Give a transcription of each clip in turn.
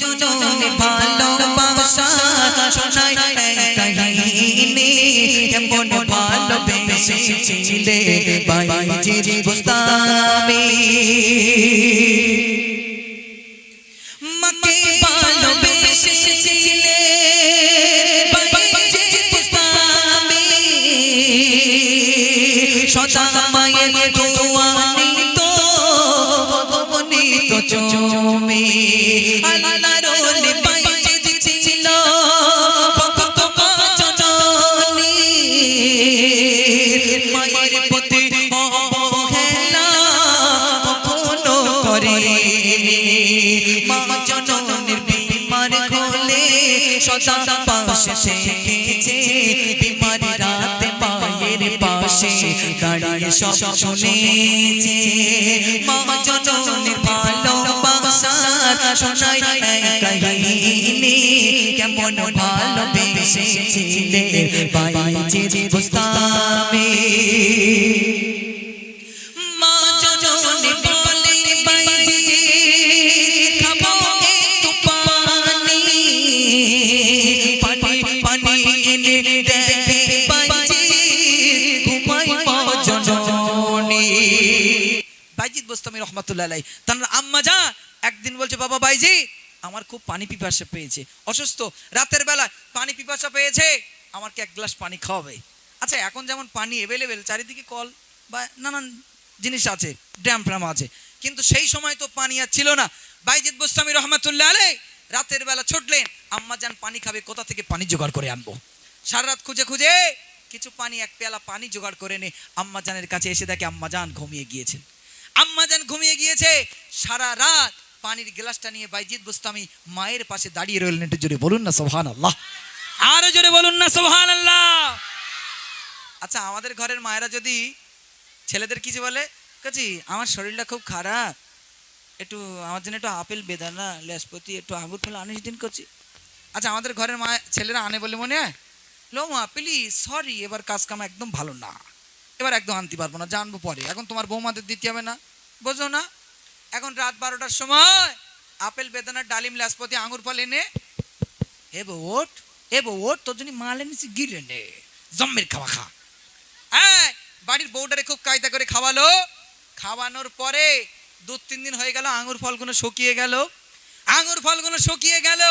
জননে ভালোবাসা শোনাই কাহিনী। কেমন ভালোবেসেছিলে বাইজির বুস্তামি মাকে ভালোবেসেছিলে বাইজির বুস্তামি সদা মায়ের দোয়া নিত কদমনি তো চুমে পাশে থেকেছে বিমার রাতে মায়ের পাশে দাঁড়িয়ে সব শুনেছে। মা জননীর ভালোবাসার শোনাই কাহিনী, কেমন ভালোবেসেছিলে বাইজির বুস্তামে বাইজিদ বোস্তামি রহমতুল্লাহ তার আম্মা যা, একদিন বলছে, বাবা বাইজি আমার খুব পানি পিপাসা পেয়েছে। অসুস্থ। রাতের বেলা পানি পিপাসা পেয়েছে, আমাকে এক গ্লাস পানি খাওয়াবে। আচ্ছা এখন যেমন পানি অ্যাভেলেবেল চারিদিকে কল বা নানান জিনিস আছে, ড্যাম ফ্যাম আছে। কিন্তু সেই সময় তো পানি আর ছিল না। বাইজিদ বোস্তামি রহমতুল্লাহ আলাই রাতের বেলা ছুটলেন, আম্মা যান, পানি খাবে, কোথা থেকে পানি জোগাড় করে আনব? সারা রাত খুঁজে খুঁজে কিছু পানি, এক পেয়ালা পানি জোগাড় করে নে। আম্মা জানের কাছে এসে দেখে আম্মা জান ঘুমিয়ে গিয়েছেন। আম্মা জান ঘুমিয়ে গিয়েছে, সারা রাত পানির গ্লাসটা নিয়ে বাইজিদ বুস্তামি মায়ের পাশে দাঁড়িয়ে রইলেন একটু জোরে, বলুন না সোহান আল্লাহ আরও জোরে বলুন না সোহান আল্লাহ আচ্ছা আমাদের ঘরের মায়েরা যদি ছেলেদের কিছু বলে? কাছি আমার শরীরটা খুব খারাপ। একটু, আমার জন্য একটু আপেল বেদানা লেসপতি একটু আঙুর ফেলে আনিস দিন করছি আচ্ছা আমাদের ঘরের মা, ছেলেরা আনে বলে মনে হয়, লো মা প্লিজ সরি এবার কাজ কাম একদম ভালো না। এবার একদম আনতে পারব না, জানব পরে। এখন তোমার বৌমাদের দিতে হবে না। বোঝো না, এখন রাত বারোটার সময় আপেল বেদানা ডালিম লাসপতি আঙুর ফল এনে এ বউ ওট এ বউ ওট তোর জন্য মাল এনেছি, গিরে নে জম্মের খাওয়া খা। হ্যাঁ বাড়ির বউটারে খুব কায়দা করে খাওয়ালো। খাওয়ানোর পরে দু তিন দিন হয়ে গেল, আঙুর ফলগুলো শুকিয়ে গেল। আঙুর ফলগুলো শুকিয়ে গেল।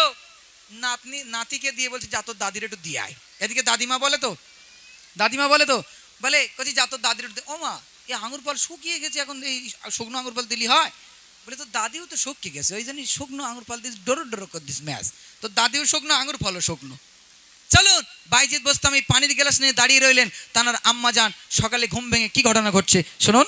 নাতনি, নাতিকে দিয়ে বলছে, যা তোর দাদির একটু দিয়ে আয়। এদিকে দাদিমা বলে তো, দাদিমা বলে তো, বলে, কচি, যা তোর দাদির একটু ও মা এই আঙুর ফল শুকিয়ে গেছে, এখন এই শুকনো আঙুর ফল দিলি হয়। বলে তো দাদিও তো শুকিয়ে গেছে, ওই জন্য শুকনো আঙুর ফল দিস, ডোরো ডোরো করে দিস ম্যাচ তো দাদিও শুকনো, আঙুর ফলও শুকনো। চলুন বাইজিৎ বস্তামি পানির গ্লাস নিয়ে দাঁড়িয়ে রইলেন। তানার আম্মা যান, সকালে ঘুম ভেঙে কি ঘটনা ঘটছে, শুনুন।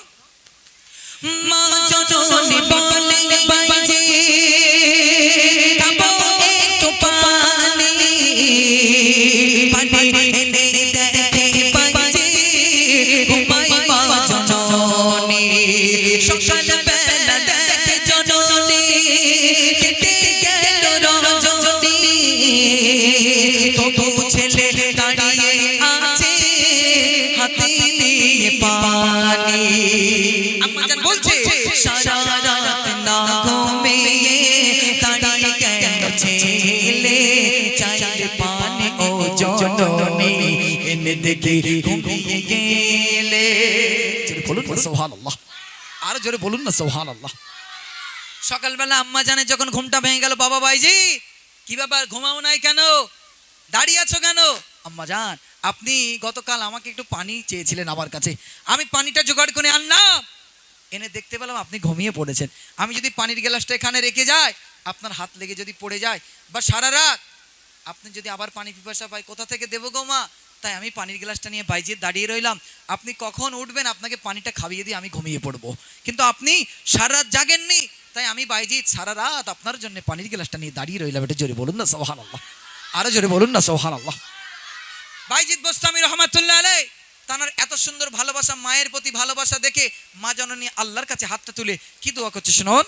আরও জোরে বলুন না সোহান আল্লাহ সকালবেলা আম্মা জানে যখন ঘুমটা ভেঙে গেল, বাবা ভাইজি, কি ব্যাপার, ঘুমাও নাই কেন? দাঁড়িয়ে আছো কেন? আম্মা জান, আপনি গতকাল আমাকে একটু পানি চেয়েছিলেন আমার কাছে। আমি পানিটা জোগাড় করে আনলাম। এনে দেখতে পেলাম আপনি ঘুমিয়ে পড়েছেন। আমি যদি পানির গ্লাসটা এখানে রেখে যাই, আপনার হাত লেগে যদি পড়ে যায়, বা সারা রাত, আপনি যদি আবার পানি পিপাসা পাই, কোথা থেকে দেবো গো মা? তাই আমি পানির গ্লাসটা নিয়ে বাইজিয়ে দাঁড়িয়ে রইলাম। আপনি কখন উঠবেন? আপনাকে পানিটা খাইয়ে দিয়ে আমি ঘুমিয়ে পড়ব। কিন্তু আপনি সারা রাত জাগেননি। তাই আমি বাইজিৎ সারা রাত আপনার জন্য পানির গ্লাসটা নিয়ে দাঁড়িয়ে রইলাম। এটা জোরে বলুন না সোহান আল্লাহ আরও জোরে বলুন না সোহান আল্লাহ বাইজিৎ বোস্তামি রহমাতুল্লাহ আলাই তার এত সুন্দর ভালোবাসা, মায়ের প্রতি ভালোবাসা দেখে মা জননী আল্লাহর কাছে হাতটা তুলে কি দোয়া করছে শুনুন?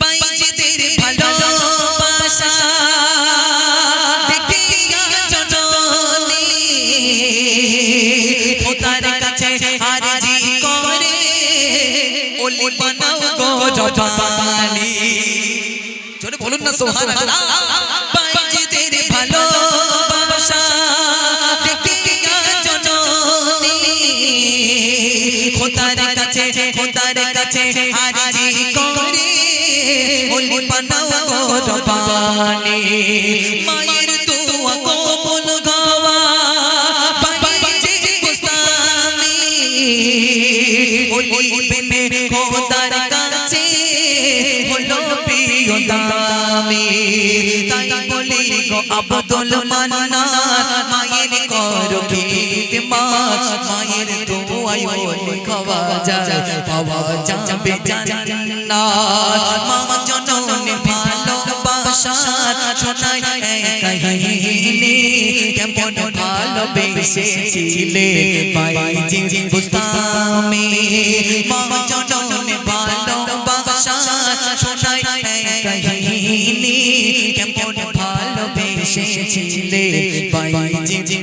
বাইজিদের ভালোবাসা। খোদার কাছে আরজি করে। ওলি বানাও গো জবানি। জোরে না সুবহানাল্লাহ। বাইজিদের ভালোবাসা দেখে জননী। খোদার কাছে খোদার কাছে আরজি করে। বলি বানাও কোরবানি মায়ের খোদার কাছে হলো প্রিয় দামি। তাই বলি গো আব্দুল মান্নান মায়ের করো খিদমত মায়ের দোয়ায় বলি খাওয়া যায়, পাওয়া যাবে জান্নাত। মা জননীর ভালোবাসা শোনাই কাহিনী কেমন ভালোবেসেছিলে বাইজি বুস্তামি। মা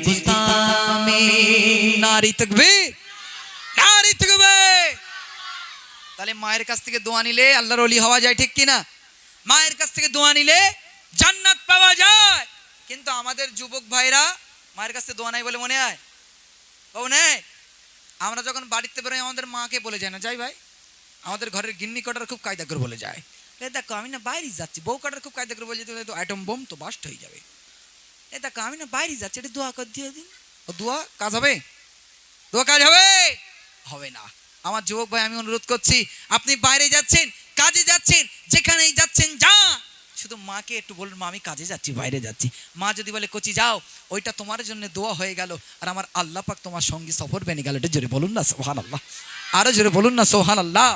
বুস্তামি নারী তকবে নারী তকবে তাহলে মায়ের কাছ থেকে দোয়া নিলে আল্লাহর অলি হওয়া যায় ঠিক কিনা? মায়ের কাছ থেকে দোয়া নিলে জান্নাত পাওয়া যায়। কিন্তু আমাদের যুবক ভাইরা মায়ের কাছ দোয়া নাই বলে মনে হয়? বাবু নেই? আমরা যখন বাড়িতে বেরোই আমাদের মাকে বলে যায় না যাই ভাই আমাদের ঘরের গিন্নি কটার খুব কায়দা করে বলে যায়। দেখো আমি না বাইরে যাচ্ছি বউ কটার খুব কায়দা করে বলে যেতে তো আইটম বোম তো বাস্ট হয়ে যাবে। এ দেখো, আমি না বাইরে যাচ্ছি, এটা দোয়া কর দিয়ে দিন। ও, দোয়া? কাজ হবে? দোয়া কাজ হবে? হবে না। আমার যুবক ভাই, আমি অনুরোধ করছি, আপনি বাইরে যাচ্ছেন, কাজে যাচ্ছেন, যেখানেই যাচ্ছেন যা শুধু মাকে একটু বলুন, মা, আমি কাজে যাচ্ছি, বাইরে যাচ্ছি। মা যদি বলে, কচি, যাও। ওইটা তোমার জন্য দোয়া হয়ে গেল। আর আমার আল্লাহ পাক তোমার সঙ্গে সফর বেনে গেল। এটা জোরে বলুন না সোহান আল্লাহ আরও জোরে বলুন না সোহান আল্লাহ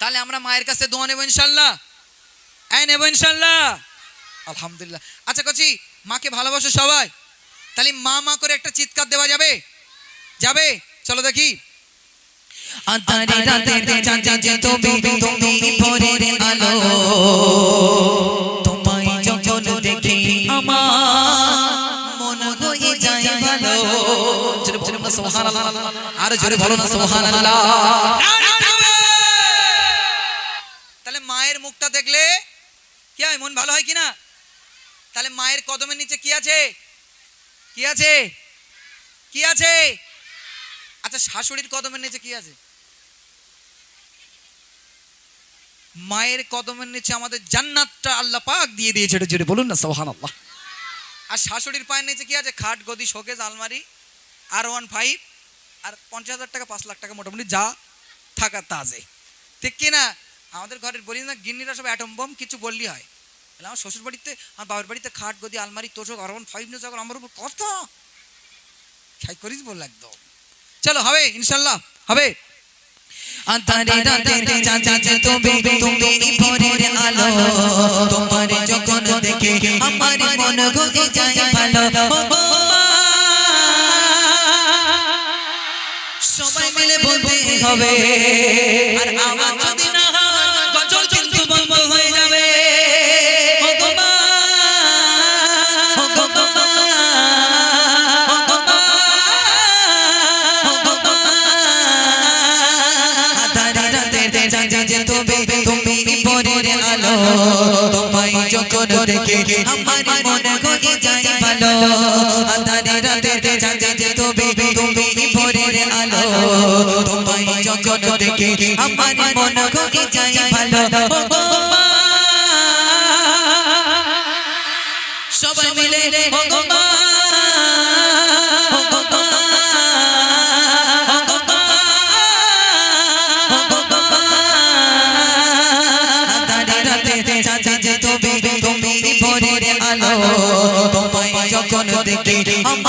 তাহলে আমরা মায়ের কাছে দোয়া নেব ইনশাল্লাহ। এই নেব ইনশাল্লাহ। আলহামদুলিল্লাহ। আচ্ছা কচি মাকে ভালোবাসো সবাই। তাহলে মা মা করে একটা চিৎকার দেওয়া যাবে? যাবে? চলো দেখি। তুমি আলো যখন দেখি আমার মন হয়ে যায় ভালো না সুবহানাল্লাহ আরও জোরে না, সুবহানাল্লাহ। তাহলে মায়ের মুখটা দেখলে কি হয়, মন ভালো হয় কিনা? তাহলে মায়ের কদমের নিচে কি আছে? কি আছে? কি আছে? আচ্ছা শাশুড়ির কদমের নিচে কি আছে? মায়ের কদমের নিচে আমাদের জান্নাতটা আল্লাহ পাক দিয়ে দিয়েছে, এটা জোরে বলুন না সোহান আল্লাহ আর শাশুড়ির পায়ের নিচে কি আছে? খাট, গদি, শোকেস, আলমারি আর ওয়ান ফাইভ আর পঞ্চাশ হাজার টাকা, পাঁচ লাখ টাকা মোটামুটি যা থাকা তা আছে। ঠিক কি না আমাদের ঘরের বলি না, গিন্নিরা সব অ্যাটম বম কিছু বললি হয়। আমার শ্বশুর বাড়িতে আমার বাবার বাড়িতে খাট, গদি, আলমারি, তোষক আর ফাইভ যখন আমার উপর কথা খাই করিস বল একদম। চলো, হবে, ইনশাল্লাহ, হবে। চাঁদে তুমি তুমি আলো। তোমার যখন দেখে আমার মন যায় ভালো। সবাই মিলে বলতে হবে, আর আওয়াজ যদি চাঁদে যে তুমি তুমি পরের আলো তোমায় যখন দেখে আমার মনে গগে যায় ভালো আধারে রাতে জানি যে তুমি তুমি পরের আলো তোমায় যখন দেখে আমার মনে গগে যায় ভালো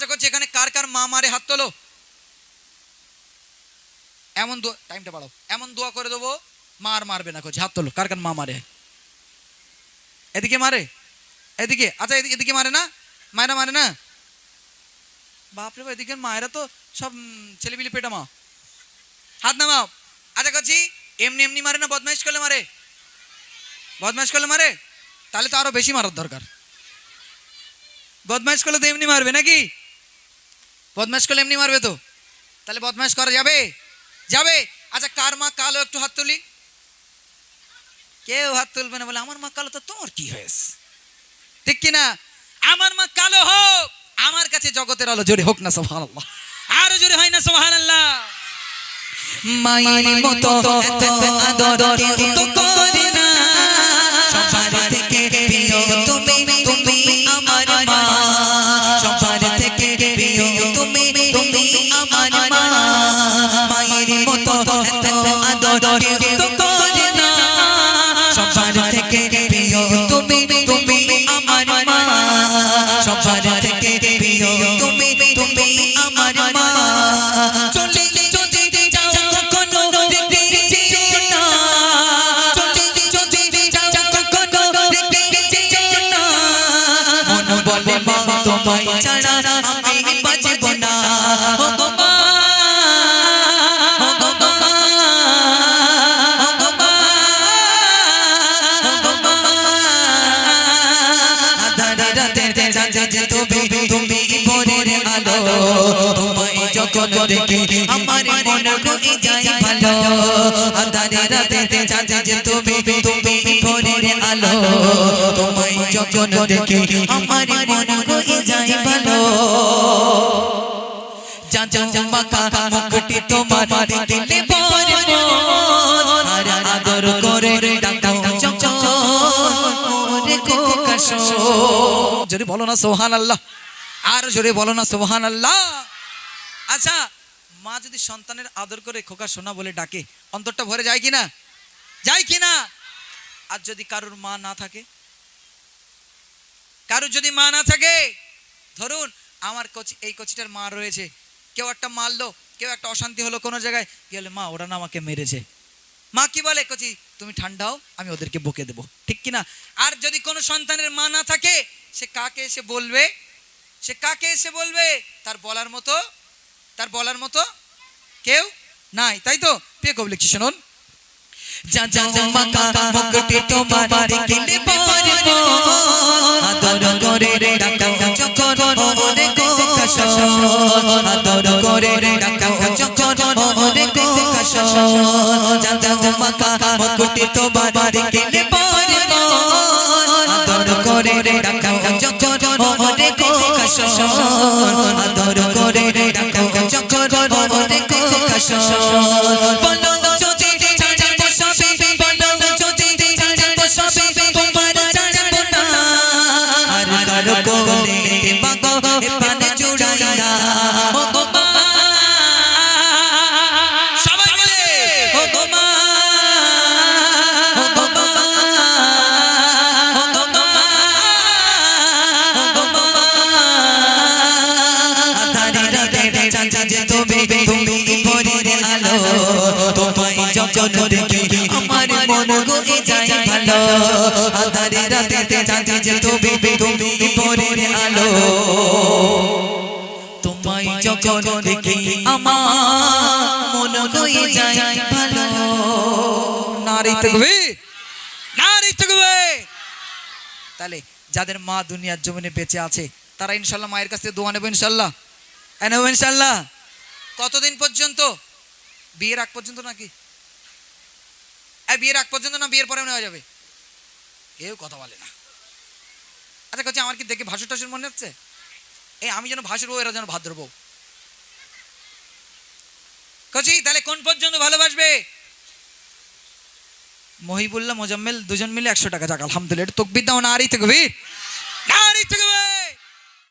আচ্ছা করছি এখানে কার কার মা মারে হাত তোলো। এমন টাইমটা বাড়াও। এমন দোয়া করে দেবো মা আর মারবে না করছি হাত তোলো, কার কার মা মারে। এদিকে মারে। এদিকে আচ্ছা এদিকে মারে না? মায়েরা মারে না? বাপরে বাপ এদিকে মায়েরা তো সব ছেলেপিলে পেটা মা। হাত নামাও। আচ্ছা করছি এমনি এমনি মারে না, বদমাইশ করলে মারে। বদমাইশ করলে মারে? তাহলে তো আরও বেশি মারার দরকার। বদমাইশ করলে তো এমনি মারবে নাকি? বদমাইশ করলে এমনি মারবে তো? তাহলে বদমাইশ করা যাবে? যাবে? আচ্ছা কার মা কালো একটু হাত তুলি। কেউ হাত তুলবে না বলে, আমার মা কালো, তো তোমার কি হয়েছে? ঠিক কি না? আমার মা কালো হোক, আমার কাছে জগতের আলো জোরে হোক না সোহান আরও জোরে হয় না সোহান আল্লাহ আদর কেউ তো করে না সবার থেকে প্রিয় তুমি তুমি আমার মা সবার থেকে প্রিয় তুমি তুমি আমার মা চলে চলে যাও কখনো তোমায় যে তুমি তুমি ভোরের আলো তোমায় যখন দেখি আমার মন রয়ে যায় ভালো আধারে রাতে যে তুমি তুমি ভোরের আলো তোমায় যখন দেখি আমার মন রয়ে যায় ভালো মুকুটি তোমার আদর করে ওরে কোকাশ জোরে বলো না সোহান আল্লাহ আর জোরে বলো না সোহান আল্লাহ আচ্ছা মা যদি সন্তানের আদর করে খোকা সোনা বলে ডাকে, অন্তরটা ভরে যায় কিনা? যায় কিনা? আর যদি কারোর মা না থাকে? কারোর যদি মা না থাকে? ধরুন, আমার কোচি, এই কোচিটার মা রয়েছে। কেউ একটা মারলো, কেউ একটা অশান্তি হলো কোনো জায়গায় গেলে মা, ওরা না আমাকে মেরেছে। মা কি বলে, কচি, তুমি ঠান্ডাও আমি ওদেরকে বকে দেবো। ঠিক কি না আর যদি কোনো সন্তানের মা না থাকে সে কাকে এসে বলবে? সে কাকে এসে বলবে? তার বলার মতো, তার বলার মতো কেউ নাই, তাই তো? প্রিয় কবি লিখছি, শুনুন। যা যা মাকা মুকুটি তোমার দেখিলে পরে করে যত যখন কো কোকাশ আদর তোমায় যখন দেখি, আমার মন যায় ভালো। আধারে রাতে চাচা যে তুমি তুমি আলো। তোমায় যখন দেখি, আমার মন যায় ভালো। নারী নারী তাহলে যাদের মা দুনিয়ার জমিনে বেঁচে আছে, তারা ইনশাল্লাহ মায়ের কাছ থেকে দোয়া নেব ইনশাল্লাহ। নেব ইনশাল্লাহ। কতদিন পর্যন্ত বিয়ের আগ পর্যন্ত নাকি? বিয়ের আগ পর্যন্ত না বিয়ের পরে নেওয়া যাবে? কেউ কথা বলে না। আচ্ছা কচ্ছে আমার কি দেখে ভাসুর টাসুর মনে হচ্ছে? এই আমি যেন ভাসুর এরা যেন ভাদ্র বউ। কচি, তাহলে কোন পর্যন্ত ভালোবাসবে? মহিবুল্লাহ, মোজাম্মেল, দুজন মিলে একশো টাকা যাক, আলহামদুলিল্লাহ তকবির দাও, নারী তকবির। নারী তকবির!